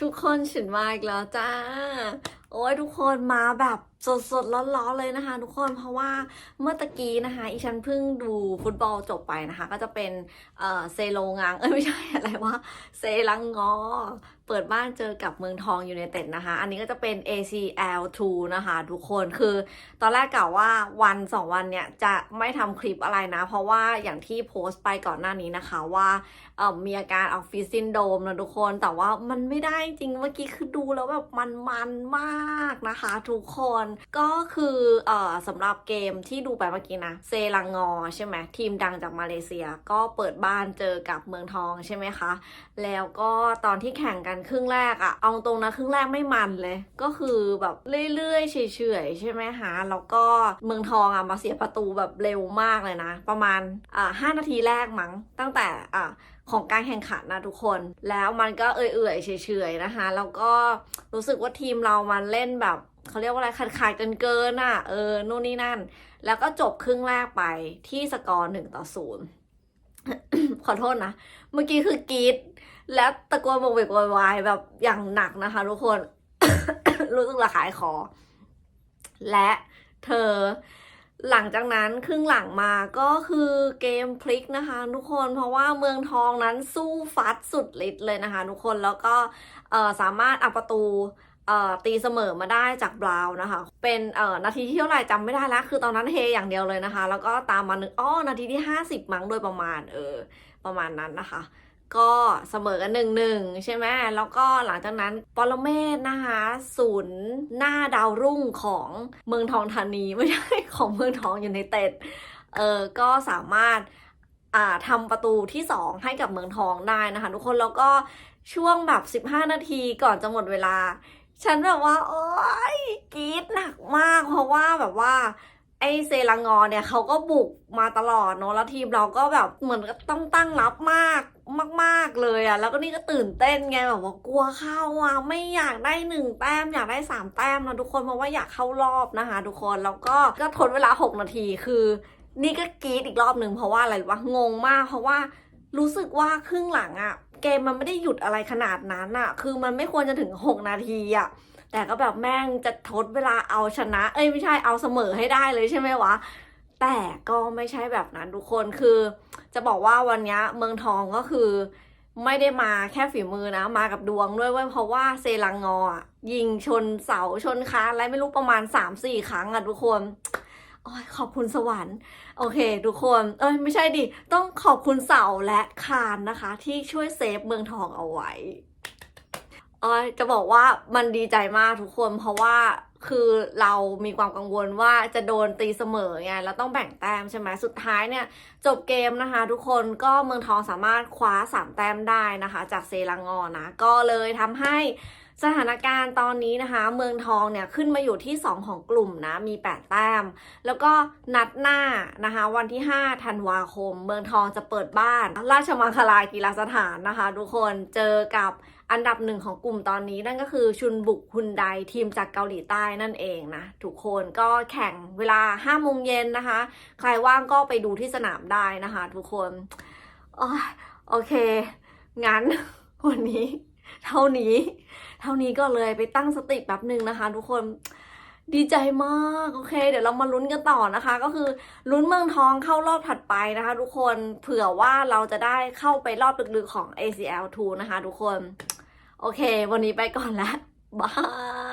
ทุกคนฉันมาอีกแล้วจ้า โอ้ยทุกคนมาแบบสดๆร้อนๆเลยนะคะ ทุกคนเพราะว่าเมื่อตะกี้นะคะอีฉันเพิ่งดูฟุตบอลจบไปนะคะ ก็จะเป็นเออเซโลงังเอ้ยไม่ใช่อะไรว่าเซลังงอ เปิดบ้านเจอกับเมืองทองยูไนเต็ดนะคะ อันนี้ก็จะเป็น ACL 2 นะคะ ทุกคนคือตอนแรกกล่าวว่าวันสองวันเนี่ยจะไม่ทำคลิปอะไรนะ เพราะว่าอย่างที่โพสต์ไปก่อนหน้านี้นะคะว่าเออมีอาการออฟฟิศซินโดมนะทุกคนแต่ว่ามันไม่ได้จริงเมื่อกี้คือดูแล้วแบบมันมันมากนะคะทุกคนก็คือเอ่อสำหรับเกมที่ดูไปเมื่อกี้นะเซรังงอใช่ไหมทีมดังจากมาเลเซียก็เปิดบ้านเจอกับเมืองทองใช่ไหมคะแล้วก็ตอนที่แข่งกันครึ่งแรกอะเอาตรงนะครึ่งแรกไม่มันเลย ก็คือแบบเรื่อยๆเฉยๆใช่ไหมคะแล้วก็เมืองทองอะมาเสียประตูแบบเร็วมากเลยนะ ประมาณอ่าห้านาทีแรกมั้งตั้งแต่อ่าของการแข่งขันนะทุกคน แล้วมันก็เอื่อยๆเฉยๆนะคะ แล้วก็รู้สึกว่าทีมเรามันเล่นแบบเขาเรียกว่าอะไรขาดขาดกันเกินๆอะเออนู่นนี่นั่น แล้วก็จบครึ่งแรกไปที่สกอร์หนึ่งต่อศูนย์ขอโทษนะ เมื่อกี้คือกรีดและตะโกนโวกเวกวยวายแบบอย่างหนักนะคะทุกคน รู้สึกระคายคอและเธอ หลังจากนั้นครึ่งหลังมาก็คือเกมพลิกนะคะทุกคนเพราะว่าเมืองทองนั้นสู้ฟัดสุดฤทธิ์เลยนะคะทุกคนแล้วก็สามารถอาประตูตีเสมอมาได้จากบราวน์นะคะ เป็นนาทีที่เท่าไหร่จำไม่ได้แล้วคือตอนนั้นเฮอย่างเดียวเลยนะคะ แล้วก็ตามมาหนึ่งอ้อนาทีที่ 50 มั้งโดยประมาณเออประมาณนั้นนะคะ ก็เสมอกันหนึ่งหนึ่งใช่ไหมแล้วก็หลังจากนั้นปรเมศนะคะศูนย์หน้าดาวรุ่งของเมืองทองธานีไม่ใช่ของเมืองทองอยู่ในเต็ดเออก็สามารถอ่าทำประตูที่ 2 ให้กับเมืองทองได้นะคะ ทุกคนแล้วก็ช่วงแบบ 15 นาทีก่อนจะหมดเวลา ฉันแบบว่า โอ๊ยกรี๊ดหนักมากเพราะว่าแบบว่า ไอเซรังงอเนี่ยเขาก็บุกมาตลอดเนอะแล้วทีมเราก็แบบเหมือนกับต้องตั้งรับมากมาก ๆ เลยอะแล้วก็นี่ก็ตื่นเต้นไงแบบว่ากลัวเข้าอะไม่อยากได้หนึ่งแต้มอยากได้สามแต้มนะทุกคนเพราะว่าอยากเข้ารอบนะคะทุกคนแล้วก็ก็ทนเวลาหกนาทีคือ นี่ก็กรีดอีกรอบหนึ่งเพราะว่าอะไรวะงงมาก เพราะว่ารู้สึกว่าครึ่งหลังอะเกมมันไม่ได้หยุดอะไรขนาดนั้นอะคือมันไม่ควรจะถึงหกนาทีอะ แต่ก็แบบแม่งจะทดเวลาเอาชนะ เอ้ยไม่ใช่เอาเสมอให้ได้เลยใช่ไหมวะ แต่ก็ไม่ใช่แบบนั้นทุกคนคือ จะบอกว่าวันนี้เมืองทองก็คือ ไม่ได้มาแค่ฝีมือนะ มากับดวงด้วยเว้ยเพราะว่าเซรังงอยิงชนเสาชนคานอะไรไม่รู้ประมาณ 3-4 ครั้งอะทุกคนโอ้ยขอบคุณสวรรค์ โอเค ทุกคน เอ้ย ไม่ใช่ดิ ต้องขอบคุณเสาและคานนะคะ ที่ช่วยเซฟเมืองทองเอาไว้ เอจะบอกว่ามันดีใจมากทุกคนเพราะว่าคือเรามีความกังวลว่าจะโดนตีเสมอไงแล้วต้องแบ่งแต้มใช่ไหมสุดท้ายเนี่ยจบเกมนะคะ ทุกคนก็เมืองทองสามารถคว้า 3 แต้มได้นะคะ จากเซรังงอนะ ก็เลยทำให้สถานการณ์ตอนนี้นะคะ เมืองทองเนี่ยขึ้นมาอยู่ที่ 2 ของกลุ่มนะมี 8 แต้ม แล้วก็นัดหน้านะคะ วันที่ 5 ธันวาคม เมืองทองจะเปิดบ้าน ราชมังคลากีฬาสถานนะคะ ทุกคนเจอกับ อันดับหนึ่งของกลุ่มตอนนี้นั่นก็คือชุนบุกฮุนไดทีมจากเกาหลีใต้นั่นเองนะทุกคนก็แข่งเวลา5โมงเย็นนะคะ ใครว่างก็ไปดูที่สนามได้นะคะทุกคนโอยโอเค งั้นวันนี้ เท่านี้ เท่านี้ก็เลยไปตั้งสติแป๊บหนึ่งนะคะ ทุกคนดีใจมากโอเค เดี๋ยวเรามาลุ้นกันต่อนะคะ ก็คือลุ้นเมืองทองเข้ารอบถัดไปนะคะ ทุกคนเผื่อว่าเราจะได้เข้าไปรอบลึกๆของ ACL 2 นะคะ ทุกคน โอเค วันนี้ไปก่อนแล้วบาย